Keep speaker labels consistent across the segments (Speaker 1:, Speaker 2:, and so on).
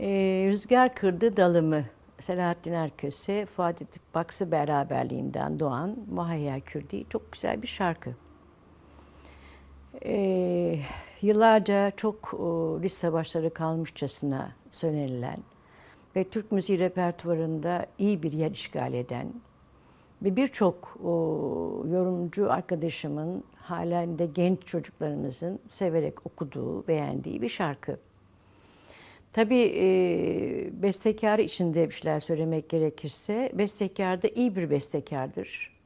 Speaker 1: Ee, Rüzgar Kırdı Dalımı Selahattin Erköse, Fuat Edip Baksı beraberliğinden doğan Muhayyer Kürdi çok güzel bir şarkı. Ee, yıllarca çok o, liste başları kalmışçasına söylenilen ve Türk müziği repertuarında iyi bir yer işgal eden ve birçok o, yorumcu arkadaşımın halen de genç çocuklarımızın severek okuduğu, beğendiği bir şarkı. Tabii e, bestekar içinde bir şeyler söylemek gerekirse, bestekar da iyi bir bestekardır.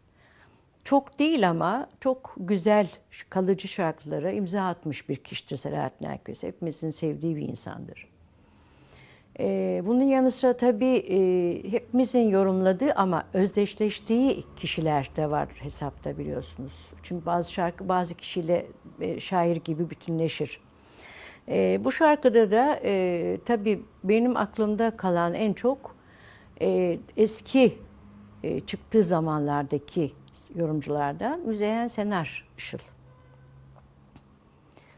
Speaker 1: Çok değil ama çok güzel, kalıcı şarkılara imza atmış bir kişidir Selahattin Erköse. Hepimizin sevdiği bir insandır. E, bunun yanı sıra tabii e, hepimizin yorumladığı ama özdeşleştiği kişiler de var hesapta biliyorsunuz. Çünkü bazı şarkı bazı kişiyle e, şair gibi bütünleşir. E, bu şarkıda da e, tabii benim aklımda kalan en çok e, eski e, çıktığı zamanlardaki yorumculardan Müzeyyen Senar Işıl.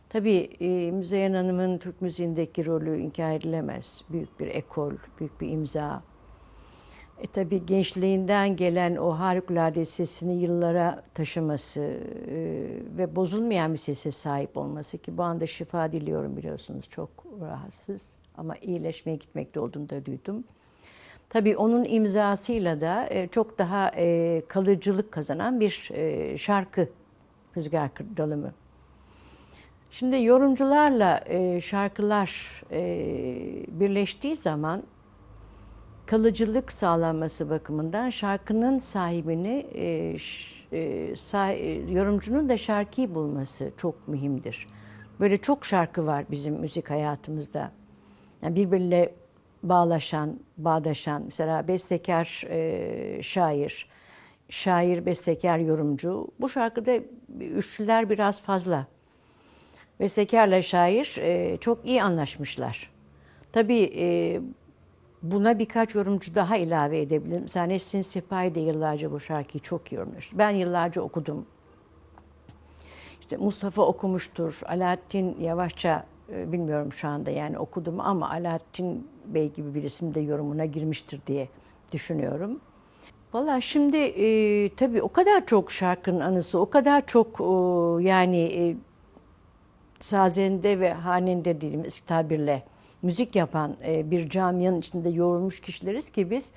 Speaker 1: Tabii e, Müzeyyen Hanım'ın Türk müziğindeki rolü inkar edilemez. Büyük bir ekol, büyük bir imza. E tabii gençliğinden gelen o harikulade sesini yıllara taşıması e, ve bozulmayan bir sese sahip olması ki bu anda şifa diliyorum biliyorsunuz çok rahatsız ama iyileşmeye gitmekte olduğunu da duydum. Tabii onun imzasıyla da e, çok daha e, kalıcılık kazanan bir e, şarkı Rüzgar Dalımı. Şimdi yorumcularla e, şarkılar e, birleştiği zaman kalıcılık sağlanması bakımından şarkının sahibini, e, e, sa- e, yorumcunun da şarkıyı bulması çok mühimdir. Böyle çok şarkı var bizim müzik hayatımızda. Yani birbiriyle bağlaşan, bağdaşan, mesela bestekar, e, şair, şair, bestekar, yorumcu. Bu şarkıda üçlüler biraz fazla. Bestekarla şair e, çok iyi anlaşmışlar. Tabii e, buna birkaç yorumcu daha ilave edebilirim. Mesela Nesrin Sipahi de yıllarca bu şarkıyı çok yorumlamış. Ben yıllarca okudum. İşte Mustafa okumuştur. Alaaddin Yavaşça e, bilmiyorum şu anda yani okudum ama Alaaddin Bey gibi birisinin de yorumuna girmiştir diye düşünüyorum. Valla şimdi e, tabii o kadar çok şarkının anısı, o kadar çok e, yani e, sazende ve hanende dediğimiz tabirle müzik yapan e, bir camianın içinde yoğrulmuş kişileriz ki biz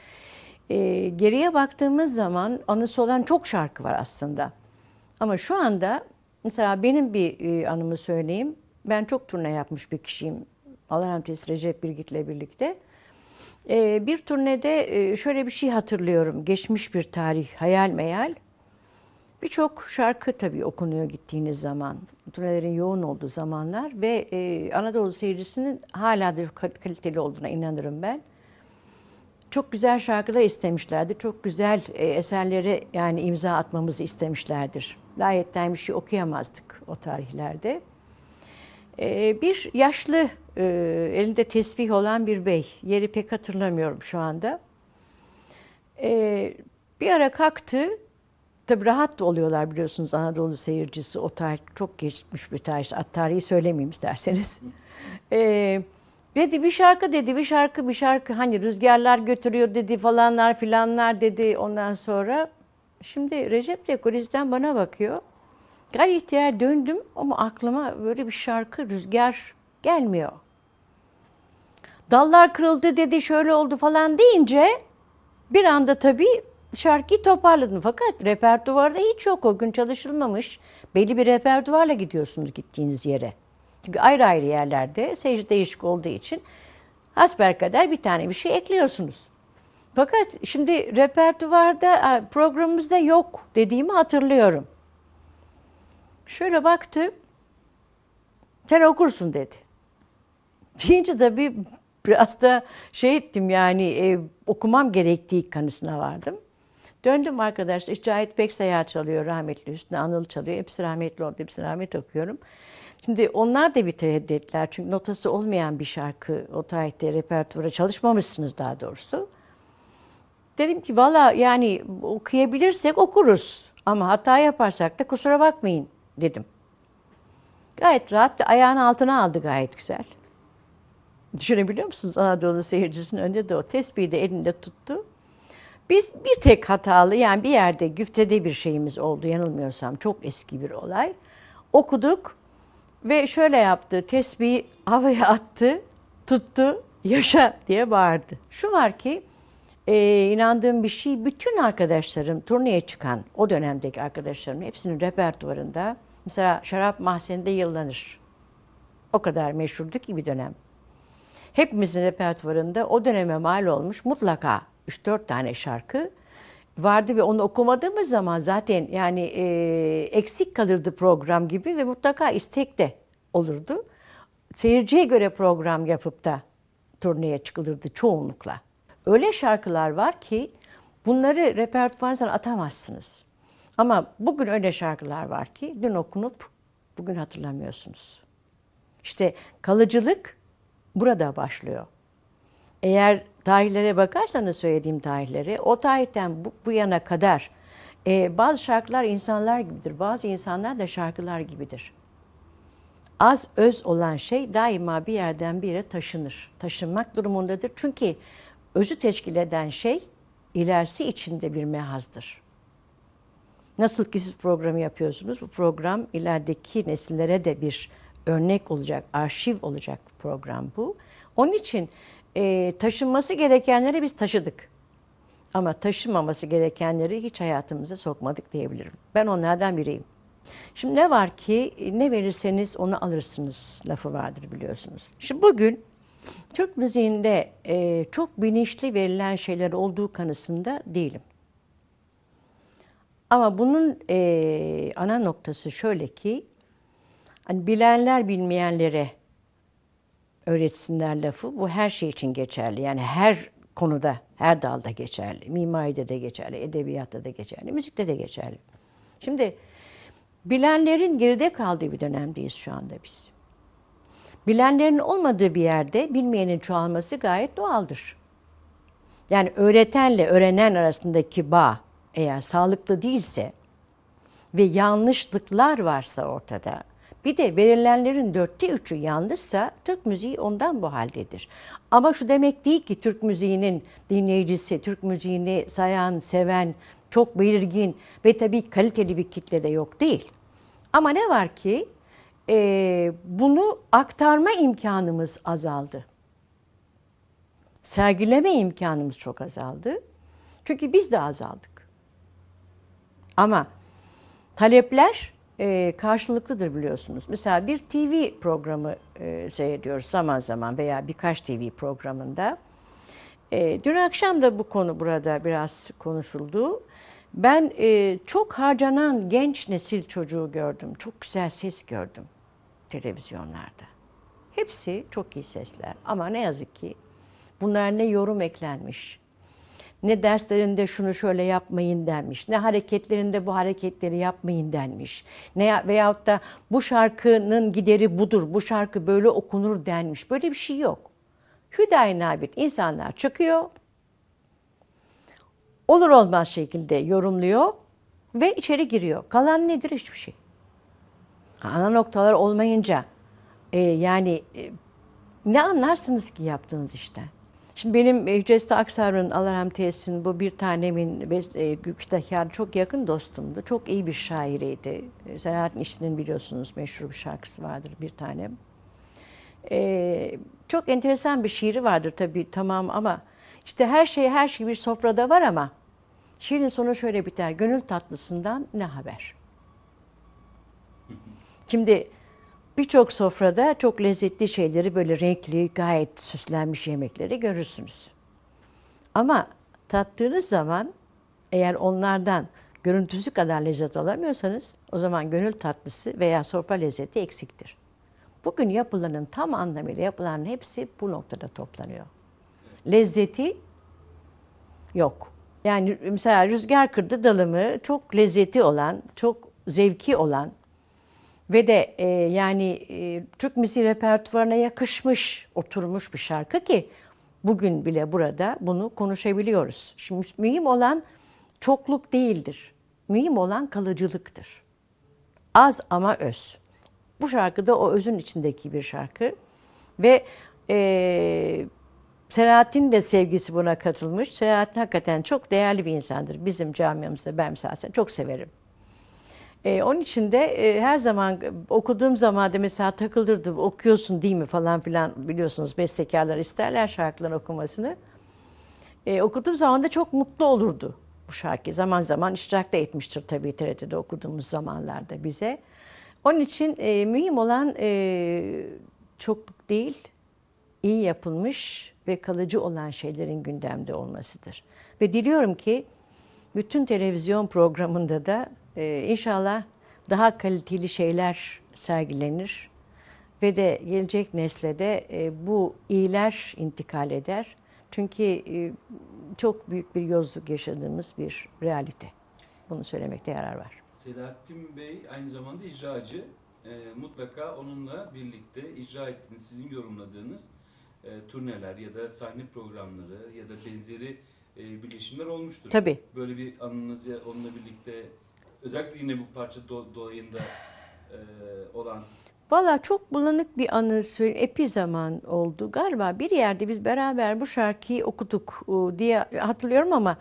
Speaker 1: e, geriye baktığımız zaman anısı olan çok şarkı var aslında. Ama şu anda mesela benim bir e, anımı söyleyeyim. Ben çok turne yapmış bir kişiyim. Allah rahmet eylesin Recep Birgit'le birlikte. Bir turnede şöyle bir şey hatırlıyorum. Geçmiş bir tarih, hayal meyal. Birçok şarkı tabii okunuyor gittiğiniz zaman. Turnelerin yoğun olduğu zamanlar ve e, Anadolu seyircisinin hala da çok kaliteli olduğuna inanırım ben. Çok güzel şarkılar istemişlerdi. Çok güzel e, eserlere yani imza atmamızı istemişlerdir. Layetten bir şey okuyamazdık o tarihlerde. E, bir yaşlı e, elinde tesbih olan bir bey. Yeri pek hatırlamıyorum şu anda. E, bir ara kalktı. Tabi rahat oluyorlar biliyorsunuz Anadolu seyircisi. O tarih çok geçmiş bir tarih. Tarihi söylemeyeyim isterseniz. Ee, dedi bir şarkı dedi, bir şarkı, bir şarkı. Hani rüzgarlar götürüyor dedi falanlar filanlar dedi ondan sonra. Şimdi Recep de kulisden bana bakıyor. Gayet ihtiyar döndüm ama aklıma böyle bir şarkı, rüzgar gelmiyor. Dallar kırıldı dedi, şöyle oldu falan deyince bir anda tabii şarkıyı toparladım. Fakat repertuvarda hiç yok. O gün çalışılmamış. Belli bir repertuvarla gidiyorsunuz gittiğiniz yere. Çünkü ayrı ayrı yerlerde seyirci değişik olduğu için hasbelkader bir tane bir şey ekliyorsunuz. Fakat şimdi repertuvarda programımızda yok dediğimi hatırlıyorum. Şöyle baktı. Sen okursun dedi. Deyince tabii biraz da şey ettim yani e, okumam gerektiği kanısına vardım. Döndüm arkadaşlar. Cahit Peksayar çalıyor rahmetli üstüne. Anıl çalıyor. Hepsi rahmetli oldu. Hepsi rahmet okuyorum. Şimdi onlar da bir tereddüt ettiler. Çünkü notası olmayan bir şarkı o tarihte repertuvara çalışmamışsınız daha doğrusu. Dedim ki valla yani okuyabilirsek okuruz. Ama hata yaparsak da kusura bakmayın dedim. Gayet rahat ayağın altına aldı gayet güzel. Düşünebiliyor musunuz? Anadolu seyircisinin önünde de o tesbihi de elinde tuttu. Biz bir tek hatalı yani bir yerde güftede bir şeyimiz oldu yanılmıyorsam çok eski bir olay. Okuduk ve şöyle yaptı tesbihi havaya attı tuttu yaşa diye bağırdı. Şu var ki e, inandığım bir şey bütün arkadaşlarım turneye çıkan o dönemdeki arkadaşlarım hepsinin repertuarında mesela şarap mahzeninde yıllanır. O kadar meşhurdu ki bir dönem. Hepimizin repertuarında o döneme mal olmuş mutlaka 3-4 tane şarkı vardı ve onu okumadığımız zaman zaten yani e, eksik kalırdı program gibi ve mutlaka istek de olurdu. Seyirciye göre program yapıp da turneye çıkılırdı çoğunlukla. Öyle şarkılar var ki bunları repertuarınızdan atamazsınız. Ama bugün öyle şarkılar var ki dün okunup bugün hatırlamıyorsunuz. İşte kalıcılık burada başlıyor. Eğer tarihlere bakarsanız söylediğim tarihlere, o tarihten bu, bu yana kadar e, bazı şarkılar insanlar gibidir, bazı insanlar da şarkılar gibidir. Az öz olan şey daima bir yerden bir yere taşınır, taşınmak durumundadır. Çünkü özü teşkil eden şey ilerisi içinde bir mehazdır. Nasıl ki siz programı yapıyorsunuz, bu program ilerideki nesillere de bir örnek olacak, arşiv olacak program bu. Onun için e, taşınması gerekenleri biz taşıdık. Ama taşımaması gerekenleri hiç hayatımıza sokmadık diyebilirim. Ben onlardan biriyim. Şimdi ne var ki ne verirseniz onu alırsınız lafı vardır biliyorsunuz. Şimdi bugün Türk müziğinde e, çok bilinçli verilen şeyler olduğu kanısında değilim. Ama bunun e, ana noktası şöyle ki, hani bilenler bilmeyenlere öğretsinler lafı. Bu her şey için geçerli. Yani her konuda, her dalda geçerli. Mimaride de geçerli, edebiyatta da geçerli, müzikte de geçerli. Şimdi bilenlerin geride kaldığı bir dönemdeyiz şu anda biz. Bilenlerin olmadığı bir yerde bilmeyenin çoğalması gayet doğaldır. Yani öğretenle öğrenen arasındaki bağ eğer sağlıklı değilse ve yanlışlıklar varsa ortada, bir de verilenlerin dörtte üçü yanlışsa Türk müziği ondan bu haldedir. Ama şu demek değil ki Türk müziğinin dinleyicisi, Türk müziğini sayan, seven, çok belirgin ve tabii kaliteli bir kitle de yok değil. Ama ne var ki e, bunu aktarma imkanımız azaldı. Sergileme imkanımız çok azaldı. Çünkü biz de azaldık. Ama talepler e, karşılıklıdır biliyorsunuz. Mesela bir TV programı e, seyrediyoruz zaman zaman veya birkaç TV programında. E, dün akşam da bu konu burada biraz konuşuldu. Ben e, çok harcanan genç nesil çocuğu gördüm. Çok güzel ses gördüm televizyonlarda. Hepsi çok iyi sesler ama ne yazık ki bunlar ne yorum eklenmiş, ne derslerinde şunu şöyle yapmayın denmiş, ne hareketlerinde bu hareketleri yapmayın denmiş, ne veyahut da bu şarkının gideri budur, bu şarkı böyle okunur denmiş. Böyle bir şey yok. Hüdayi nabit insanlar çıkıyor, olur olmaz şekilde yorumluyor ve içeri giriyor. Kalan nedir? Hiçbir şey. Ana noktalar olmayınca e, yani e, ne anlarsınız ki yaptığınız işten? Şimdi benim e, Hücresti Aksar'ın Alarm Tesis'in bu bir tanemin e, Gülkütahar çok yakın dostumdu. Çok iyi bir şairiydi. E, Selahattin İşli'nin biliyorsunuz meşhur bir şarkısı vardır bir tane. E, çok enteresan bir şiiri vardır tabii tamam ama işte her şey her şey bir sofrada var ama şiirin sonu şöyle biter. Gönül tatlısından ne haber? Şimdi birçok sofrada çok lezzetli şeyleri böyle renkli, gayet süslenmiş yemekleri görürsünüz. Ama tattığınız zaman eğer onlardan görüntüsü kadar lezzet alamıyorsanız o zaman gönül tatlısı veya sofra lezzeti eksiktir. Bugün yapılanın tam anlamıyla yapılanın hepsi bu noktada toplanıyor. Lezzeti yok. Yani mesela rüzgar kırdı dalımı çok lezzeti olan, çok zevki olan, ve de e, yani e, Türk müziği repertuarına yakışmış, oturmuş bir şarkı ki bugün bile burada bunu konuşabiliyoruz. Şimdi mühim olan çokluk değildir. Mühim olan kalıcılıktır. Az ama öz. Bu şarkı da o özün içindeki bir şarkı ve Ee, Selahattin de sevgisi buna katılmış. Selahattin hakikaten çok değerli bir insandır. Bizim camiamızda ben mesela çok severim. Ee, onun için de e, her zaman okuduğum zaman da mesela takılırdım. Okuyorsun değil mi falan filan biliyorsunuz bestekarlar isterler şarkıların okumasını. Ee, okuduğum zaman da çok mutlu olurdu bu şarkı. Zaman zaman iştirak da etmiştir tabii TRT'de okuduğumuz zamanlarda bize. Onun için e, mühim olan e, çokluk değil, iyi yapılmış ve kalıcı olan şeylerin gündemde olmasıdır. Ve diliyorum ki bütün televizyon programında da e, inşallah daha kaliteli şeyler sergilenir ve de gelecek nesle de e, bu iyiler intikal eder. Çünkü e, çok büyük bir yozluk yaşadığımız bir realite. Bunu söylemekte yarar var.
Speaker 2: Selahattin Bey aynı zamanda icracı. Ee, mutlaka onunla birlikte icra ettiğiniz, sizin yorumladığınız e, turneler ya da sahne programları ya da benzeri e, birleşimler olmuştur.
Speaker 1: Tabii.
Speaker 2: Böyle bir anınız ya onunla birlikte özellikle yine bu parça do- dolayında e, olan
Speaker 1: Valla çok bulanık bir anı söyleyeyim. Epey zaman oldu. Galiba bir yerde biz beraber bu şarkıyı okuduk diye hatırlıyorum ama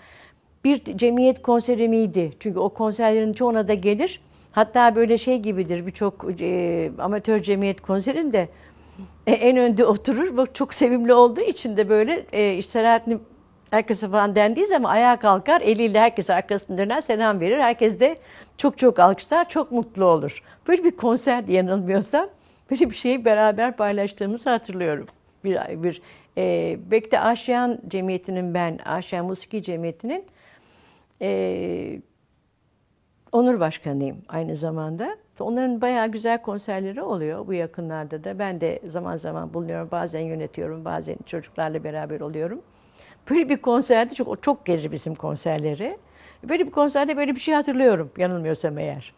Speaker 1: bir cemiyet konseri miydi? Çünkü o konserlerin çoğuna da gelir. Hatta böyle şey gibidir birçok e, amatör cemiyet konserinde e, en önde oturur. Bu çok sevimli olduğu için de böyle e, Selahattin herkese falan dendiği zaman ayağa kalkar, eliyle herkes arkasını döner, selam verir. Herkes de çok çok alkışlar, çok mutlu olur. Böyle bir konser yanılmıyorsam böyle bir şeyi beraber paylaştığımızı hatırlıyorum. Bir, bir e, belki de Aşiyan Cemiyeti'nin ben, Aşiyan Musiki Cemiyeti'nin e, onur başkanıyım aynı zamanda. Onların bayağı güzel konserleri oluyor bu yakınlarda da. Ben de zaman zaman bulunuyorum, bazen yönetiyorum, bazen çocuklarla beraber oluyorum. Böyle bir konserde çok çok gelir bizim konserleri. Böyle bir konserde böyle bir şey hatırlıyorum yanılmıyorsam eğer.